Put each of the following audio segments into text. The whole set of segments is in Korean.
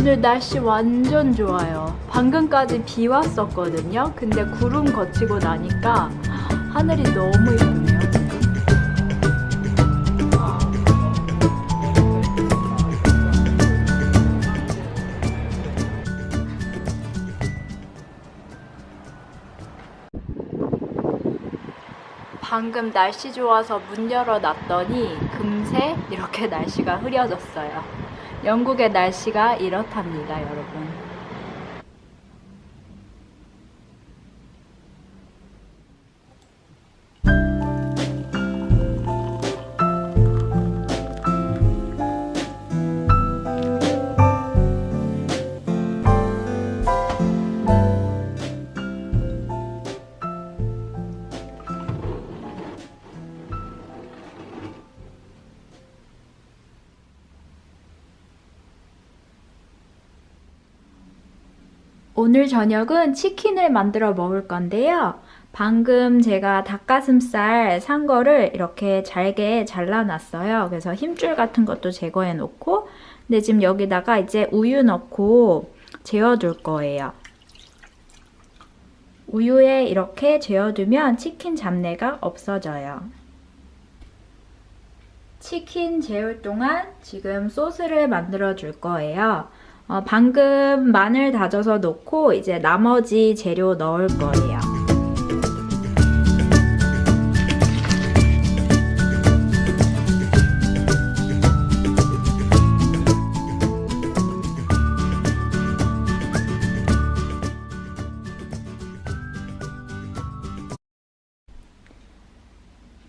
오늘 날씨 완전 좋아요. 방금까지 비 왔었거든요. 근데 구름 거치고 나니까 하늘이 너무 예쁘네요. 방금 날씨 좋아서 문 열어 놨더니 금세 이렇게 날씨가 흐려졌어요. 영국의 날씨가 이렇답니다, 여러분. 오늘 저녁은 치킨을 만들어 먹을 건데요. 방금 제가 닭가슴살 산 거를 이렇게 잘게 잘라놨어요. 그래서 힘줄 같은 것도 제거해 놓고, 근데 지금 여기다가 이제 우유 넣고 재워둘 거예요. 우유에 이렇게 재워두면 치킨 잡내가 없어져요. 치킨 재울 동안 지금 소스를 만들어 줄 거예요. 어, 방금 마늘 다져서 넣고 이제 나머지 재료 넣을 거예요.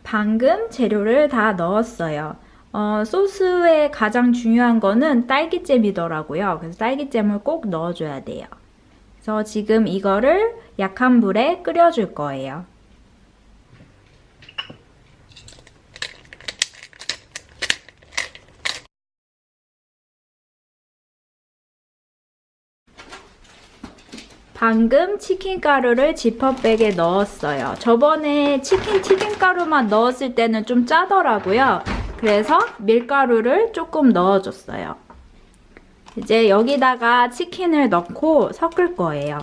방금 재료를 다 넣었어요. 어, 소스에 가장 중요한 거는 딸기잼이더라고요. 그래서 딸기잼을 꼭 넣어줘야 돼요. 그래서 지금 이거를 약한 불에 끓여줄 거예요. 방금 치킨 가루를 지퍼백에 넣었어요. 저번에 치킨 튀김 가루만 넣었을 때는 좀 짜더라고요. 그래서 밀가루를 조금 넣어줬어요. 이제 여기다가 치킨을 넣고 섞을 거예요.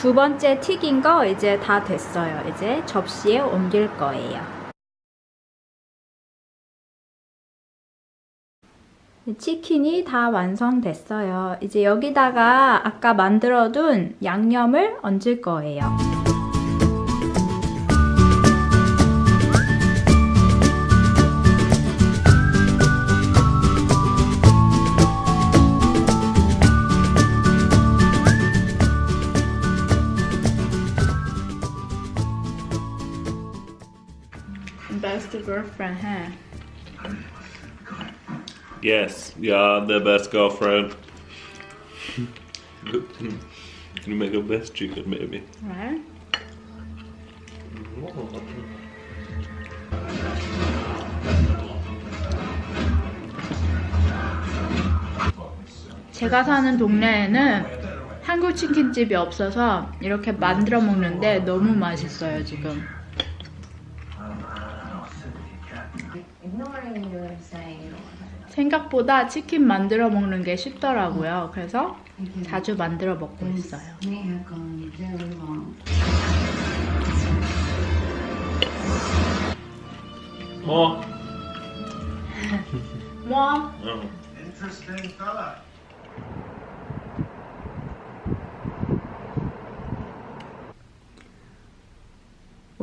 두 번째 튀긴 거 이제 다 됐어요. 이제 접시에 옮길 거예요. 치킨이 다 완성됐어요. 이제 여기다가 아까 만들어둔 양념을 얹을 거예요. Best girlfriend, huh? Yes, yeah, the best girlfriend. Can you make a best chicken, maybe? Right? 제가 사는 동네에는 한국 치킨집이 없어서 이렇게 만들어 먹는데 너무 맛있어요, 지금. 생각보다 치킨 만들어 먹는 게 쉽더라고요. 그래서 자주 만들어 먹고 있어요. More. 뭐?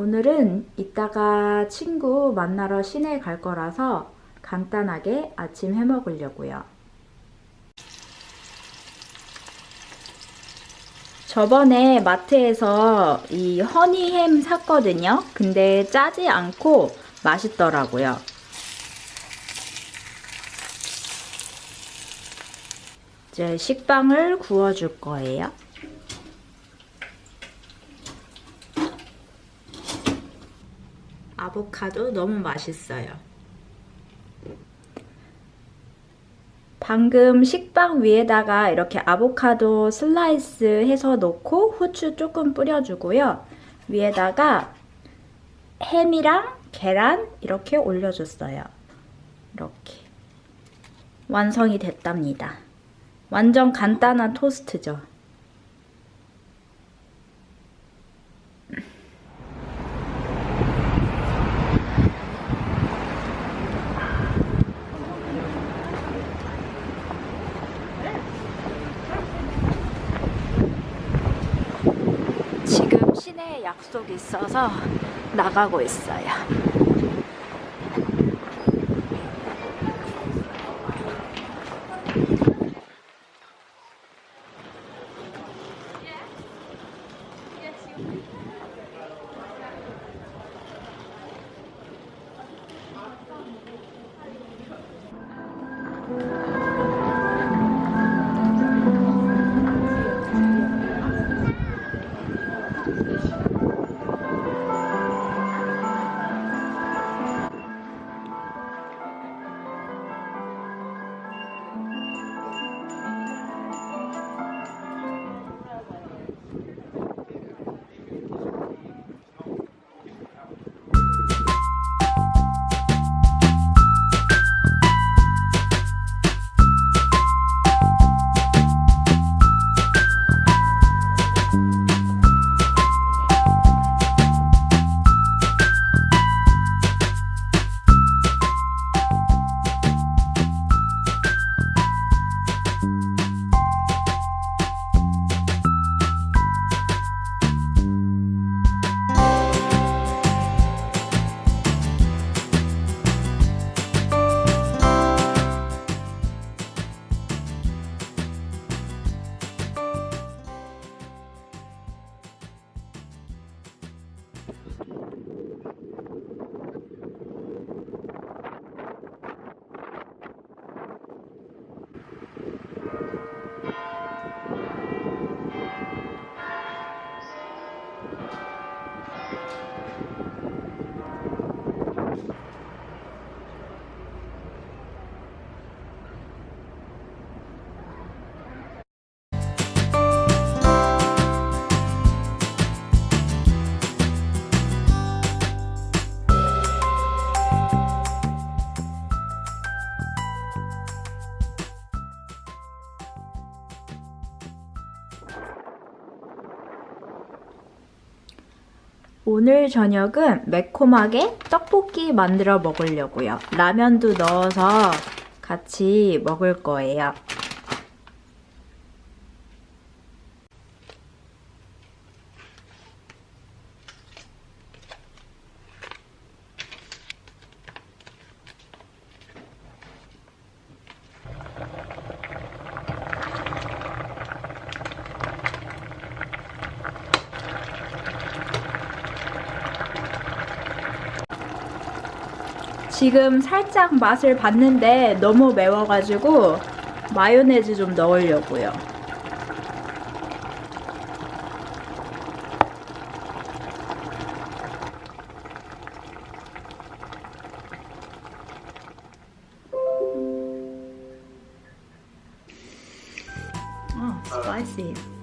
오늘은 이따가 친구 만나러 시내 갈 거라서 간단하게 아침 해 먹으려고요. 저번에 마트에서 이 허니햄 샀거든요. 근데 짜지 않고 맛있더라고요. 이제 식빵을 구워줄 거예요. 아보카도 너무 맛있어요. 방금 식빵 위에다가 이렇게 아보카도 슬라이스 해서 넣고 후추 조금 뿌려주고요. 위에다가 햄이랑 계란 이렇게 올려줬어요. 이렇게. 완성이 됐답니다. 완전 간단한 토스트죠. 지금 시내에 약속이 있어서 나가고 있어요. 오늘 저녁은 매콤하게 떡볶이 만들어 먹으려고요. 라면도 넣어서 같이 먹을 거예요. 지금 살짝 맛을 봤는데 너무 매워가지고 마요네즈 좀 넣으려고요. 어, 스파이시.